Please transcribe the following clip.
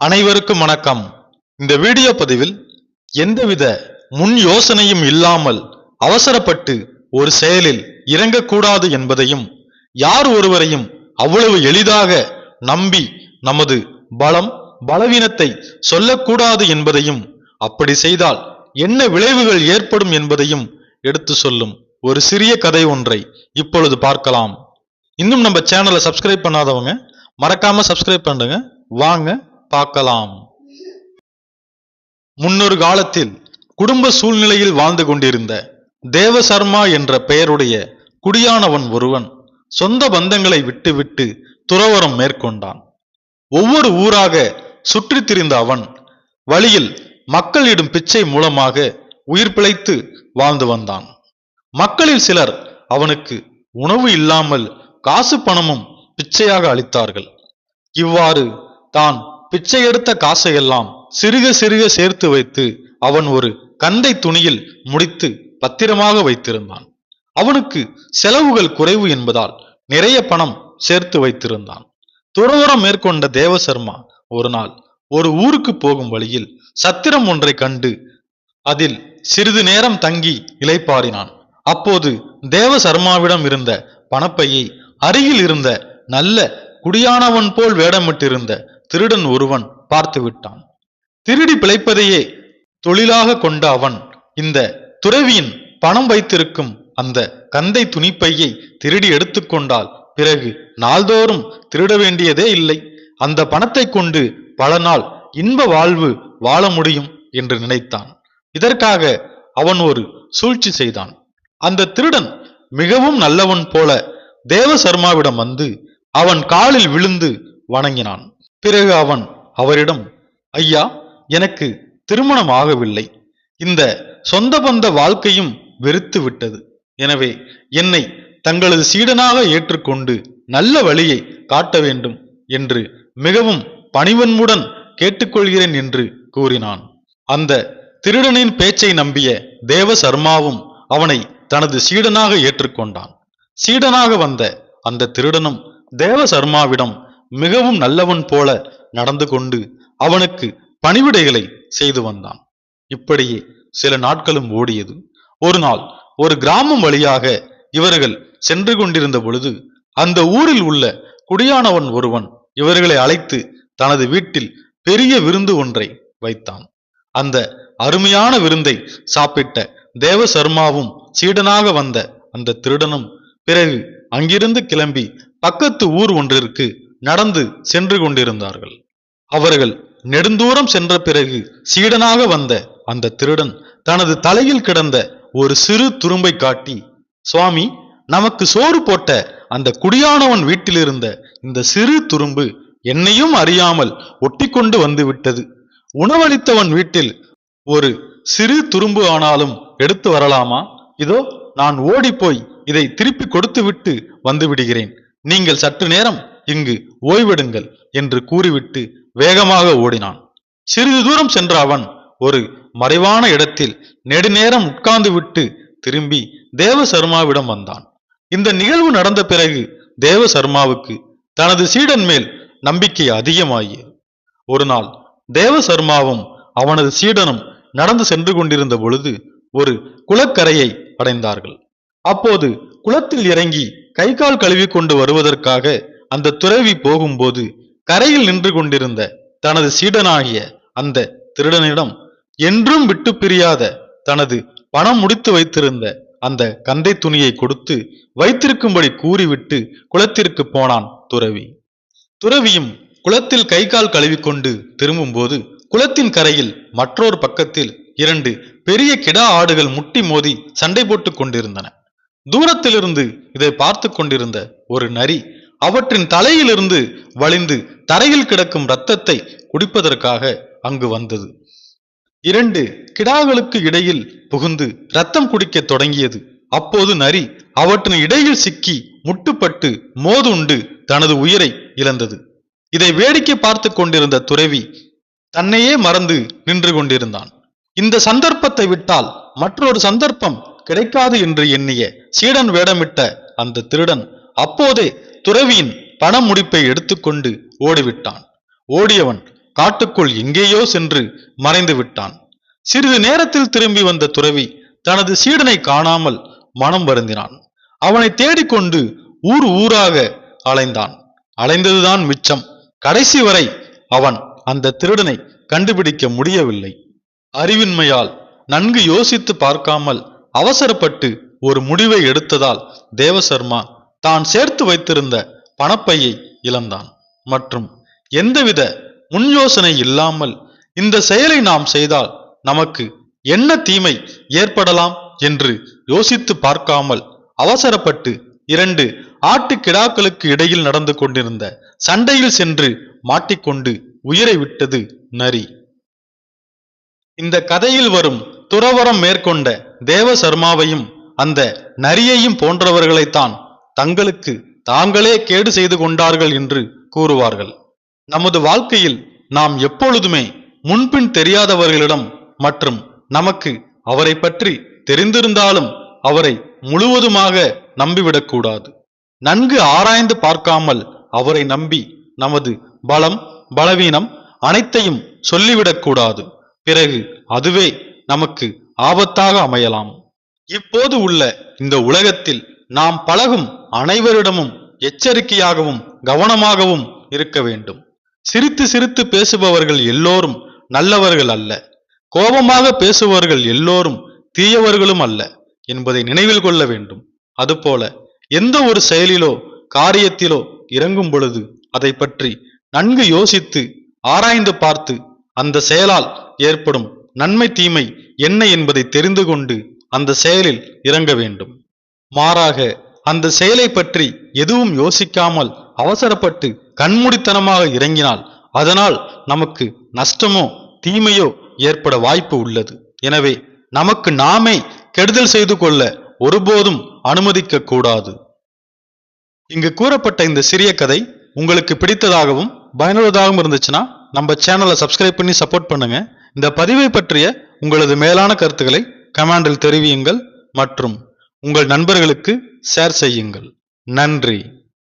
அனைவருக்கும் வணக்கம். இந்த வீடியோ பதிவில் எந்தவித முன் யோசனையும் இல்லாமல் அவசரப்பட்டு ஒரு செயலில் இறங்கக்கூடாது என்பதையும் யார் ஒருவரையும் அவ்வளவு எளிதாக நம்பி நமது பலம் பலவீனத்தை சொல்லக்கூடாது என்பதையும் அப்படி செய்தால் என்ன விளைவுகள் ஏற்படும் என்பதையும் எடுத்து சொல்லும் ஒரு சிறிய கதை ஒன்றை இப்பொழுது பார்க்கலாம். இன்னும் நம்ம சேனலை சப்ஸ்கிரைப் பண்ணாதவங்க மறக்காம சப்ஸ்கிரைப் பண்ணுங்க. வாங்க பார்க்கலாம் முன்னொரு காலத்தில் குடும்ப சூழ்நிலையில் வாழ்ந்து கொண்டிருந்த தேவசர்மா என்ற பெயருடைய குடியானவன் ஒருவன் சொந்த பந்தங்களை விட்டுவிட்டு துறவரம் மேற்கொண்டான். ஒவ்வொரு ஊராக சுற்றித் திரிந்த அவன் வழியில் மக்களிடம் பிச்சை மூலமாக உயிர் பிழைத்து வாழ்ந்து வந்தான். மக்களில் சிலர் அவனுக்கு உணவு இல்லாமல் காசு பணமும் பிச்சையாக அளித்தார்கள். இவ்வாறு தான் பிச்சை எடுத்த காசையெல்லாம் சிறுக சிறுக சேர்த்து வைத்து அவன் ஒரு கந்தை துணியில் முடித்து பத்திரமாக வைத்திருந்தான். அவனுக்கு செலவுகள் குறைவு என்பதால் நிறைய பணம் சேர்த்து வைத்திருந்தான். துறவரம் மேற்கொண்ட தேவசர்மா ஒரு நாள் ஒரு ஊருக்கு போகும் வழியில் சத்திரம் ஒன்றை கண்டு அதில் சிறிது நேரம் தங்கி இளைப்பாறினான். அப்போது தேவசர்மாவிடம் இருந்த பணப்பையை அருகில் இருந்த நல்ல குடியானவன் போல் வேடமிட்டிருந்த திருடன் ஒருவன் பார்த்து விட்டான். திருடி பிழைப்பதையே தொழிலாக கொண்ட அவன் இந்த துறவியின் பணம் வைத்திருக்கும் அந்த கந்தை துணிப்பையை திருடி எடுத்துக்கொண்டால் பிறகு நாள்தோறும் திருட வேண்டியதே இல்லை. அந்த பணத்தை கொண்டு பல நாள் இன்ப வாழ்வு வாழ முடியும் என்று நினைத்தான். இதற்காக அவன் ஒரு சூழ்ச்சி செய்தான். அந்த திருடன் மிகவும் நல்லவன் போல தேவசர்மாவிடம் வந்து அவன் காலில் விழுந்து வணங்கினான். பிறகு அவன் அவரிடம் ஐயா எனக்கு திருமணம் ஆகவில்லை. இந்த சொந்த பந்த வாழ்க்கையும் வெறுத்து விட்டது. எனவே என்னை தங்களது சீடனாக ஏற்றுக்கொண்டு நல்ல வழியை காட்ட வேண்டும் என்று மிகவும் பணிவன்முடன் கேட்டுக்கொள்கிறேன் என்று கூறினான். அந்த திருடனின் பேச்சை நம்பிய தேவசர்மாவும் அவனை தனது சீடனாக ஏற்றுக்கொண்டான். சீடனாக வந்த அந்த திருடனும் தேவசர்மாவிடம் மிகவும் நல்லவன் போல நடந்து கொண்டு அவனுக்கு பணிவிடைகளை செய்து வந்தான். இப்படியே சில நாட்களும் ஓடியது. ஒரு நாள் ஒரு கிராமம் வழியாக இவர்கள் சென்று கொண்டிருந்த பொழுது அந்த ஊரில் உள்ள குடியானவன் ஒருவன் இவர்களை அழைத்து தனது வீட்டில் பெரிய விருந்து ஒன்றை வைத்தான். அந்த அருமையான விருந்தை சாப்பிட்ட தேவசர்மாவும் சீடனாக வந்த அந்த திருடனும் பிறகு அங்கிருந்து கிளம்பி பக்கத்து ஊர் ஒன்றிற்கு நடந்து சென்று கொண்டிருந்தார்கள். அவர்கள் நெடுந்தூரம் சென்ற பிறகு சீடனாக வந்த அந்த திருடன் தனது தலையில் கிடந்த ஒரு சிறு துரும்பை காட்டி சுவாமி நமக்கு சோறு போட்ட அந்த குடியானவன் வீட்டிலிருந்த இந்த சிறு துரும்பு என்னையும் அறியாமல் ஒட்டிக்கொண்டு வந்து விட்டது உணவளித்தவன் வீட்டில் ஒரு சிறு துரும்பு ஆனாலும் எடுத்து வரலாமா? இதோ நான் ஓடிப்போய் இதை திருப்பி கொடுத்துவிட்டு வந்து விடுகிறேன். நீங்கள் சற்று நேரம் இங்கு ஓய்வெடுங்கள் என்று கூறிவிட்டு வேகமாக ஓடினான். சிறிது தூரம் சென்ற அவன் ஒரு மறைவான இடத்தில் நெடுநேரம் உட்கார்ந்து விட்டு திரும்பி தேவசர்மாவிடம் வந்தான். இந்த நிகழ்வு நடந்த பிறகு தேவசர்மாவுக்கு தனது சீடன் மேல் நம்பிக்கை அதிகமாகியது ஒரு நாள் தேவசர்மாவும் அவனது சீடனும் நடந்து சென்று கொண்டிருந்த பொழுது ஒரு குளக்கரையை அடைந்தார்கள். அப்போது குளத்தில் இறங்கி கை கால் கழுவி கொண்டு வருவதற்காக அந்த துறவி போகும்போது கரையில் நின்று கொண்டிருந்த தனது சீடனாகிய அந்த திருடனிடம் என்றும் விட்டு பிரியாத தனது பணம் முடித்து வைத்திருந்த அந்த கந்தை துணியை கொடுத்து வைத்திருக்கும்படி கூறிவிட்டு குளத்திற்கு போனான் துறவி. துறவியும் குளத்தில் கை கால் கழுவிக்கொண்டு திரும்பும்போது குளத்தின் கரையில் மற்றொரு பக்கத்தில் இரண்டு பெரிய கிடா ஆடுகள் முட்டி மோதி சண்டை போட்டுக் கொண்டிருந்தன. தூரத்திலிருந்து இதை பார்த்து கொண்டிருந்த ஒரு நரி அவற்றின் தலையிலிருந்து வழிந்து தரையில் கிடக்கும் இரத்தத்தை குடிப்பதற்காக அங்கு வந்தது. இரண்டு கிடாக்களுக்கு இடையில் புகுந்து ரத்தம் குடிக்க தொடங்கியது. அப்போது நரி அவற்றின் இடையில் சிக்கி முட்டுப்பட்டு மோதுண்டு தனது உயிரை இழந்தது. இதை வேடிக்கை பார்த்து கொண்டிருந்த துறவி தன்னையே மறந்து நின்று கொண்டிருந்தான். இந்த சந்தர்ப்பத்தை விட்டால் மற்றொரு சந்தர்ப்பம் கிடைக்காது என்று எண்ணிய சீடன் வேடமிட்ட அந்த திருடன் அப்போதே துறவியின் பண முடிப்பை எடுத்துக்கொண்டு ஓடிவிட்டான். ஓடியவன் காட்டுக்குள் எங்கேயோ சென்று மறைந்து விட்டான். சிறிது நேரத்தில் திரும்பி வந்த துறவி தனது சீடனை காணாமல் மனம் வருந்தினான். அவனை தேடிக்கொண்டு ஊர் ஊராக அலைந்தான். அலைந்ததுதான் மிச்சம். கடைசி வரை அவன் அந்த திருடனை கண்டுபிடிக்க முடியவில்லை. அறிவின்மையால் நன்கு யோசித்து பார்க்காமல் அவசரப்பட்டு ஒரு முடிவை எடுத்ததால் தேவசர்மா தான் சேர்த்து வைத்திருந்த பணப்பையை இழந்தான். மற்றும் எந்தவித முன் யோசனை இல்லாமல் இந்த செயலை நாம் செய்தால் நமக்கு என்ன தீமை ஏற்படலாம் என்று யோசித்து பார்க்காமல் அவசரப்பட்டு இரண்டு ஆட்டுக்கிடாக்களுக்கு இடையில் நடந்து கொண்டிருந்த சண்டையில் சென்று மாட்டிக்கொண்டு உயிரை விட்டது நரி. இந்த கதையில் வரும் துறவரம் மேற்கொண்ட தேவசர்மாவையும் அந்த நரியையும் போன்றவர்களைத்தான் தங்களுக்கு தாங்களே கேடு செய்து கொண்டார்கள் என்று கூறுவார்கள். நமது வாழ்க்கையில் நாம் எப்பொழுதுமே முன்பின் தெரியாதவர்களிடம் மற்றும் நமக்கு அவரை பற்றி தெரிந்திருந்தாலும் அவரை முழுவதுமாக நம்பிவிடக்கூடாது. நன்கு ஆராய்ந்து பார்க்காமல் அவரை நம்பி நமது பலம் பலவீனம் அனைத்தையும் சொல்லிவிடக்கூடாது. பிறகு அதுவே நமக்கு ஆபத்தாக அமையலாம். இப்போது உள்ள இந்த உலகத்தில் நாம் பழகும் அனைவரிடமும் எச்சரிக்கையாகவும் கவனமாகவும் இருக்க வேண்டும். சிரித்து சிரித்து பேசுபவர்கள் எல்லோரும் நல்லவர்கள் அல்ல. கோபமாக பேசுபவர்கள் எல்லோரும் தீயவர்களும் அல்ல என்பதை நினைவில் கொள்ள வேண்டும். அதுபோல எந்த ஒரு செயலிலோ காரியத்திலோ இறங்கும் பொழுது அதை பற்றி நன்கு யோசித்து ஆராய்ந்து பார்த்து அந்த செயலால் ஏற்படும் நன்மை தீமை என்ன என்பதை தெரிந்து கொண்டு அந்த செயலில் இறங்க வேண்டும். மாறாக அந்த செயலை பற்றி எதுவும் யோசிக்காமல் அவசரப்பட்டு கண்மூடித்தனமாக இறங்கினால் அதனால் நமக்கு நஷ்டமோ தீமையோ ஏற்பட வாய்ப்பு உள்ளது. எனவே நமக்கு நாமே கெடுதல் செய்து கொள்ள ஒருபோதும் அனுமதிக்க கூடாது. இங்கு கூறப்பட்ட இந்த சிறிய கதை உங்களுக்கு பிடித்ததாகவும் பயனுள்ளதாகவும் இருந்துச்சுன்னா நம்ம சேனலை சப்ஸ்கிரைப் பண்ணி சப்போர்ட் பண்ணுங்க. இந்த பதிவை பற்றிய உங்களது மேலான கருத்துக்களை கமெண்டில் தெரிவியுங்கள். மற்றும் உங்கள் நண்பர்களுக்கு ஷேர் செய்யுங்கள். நன்றி.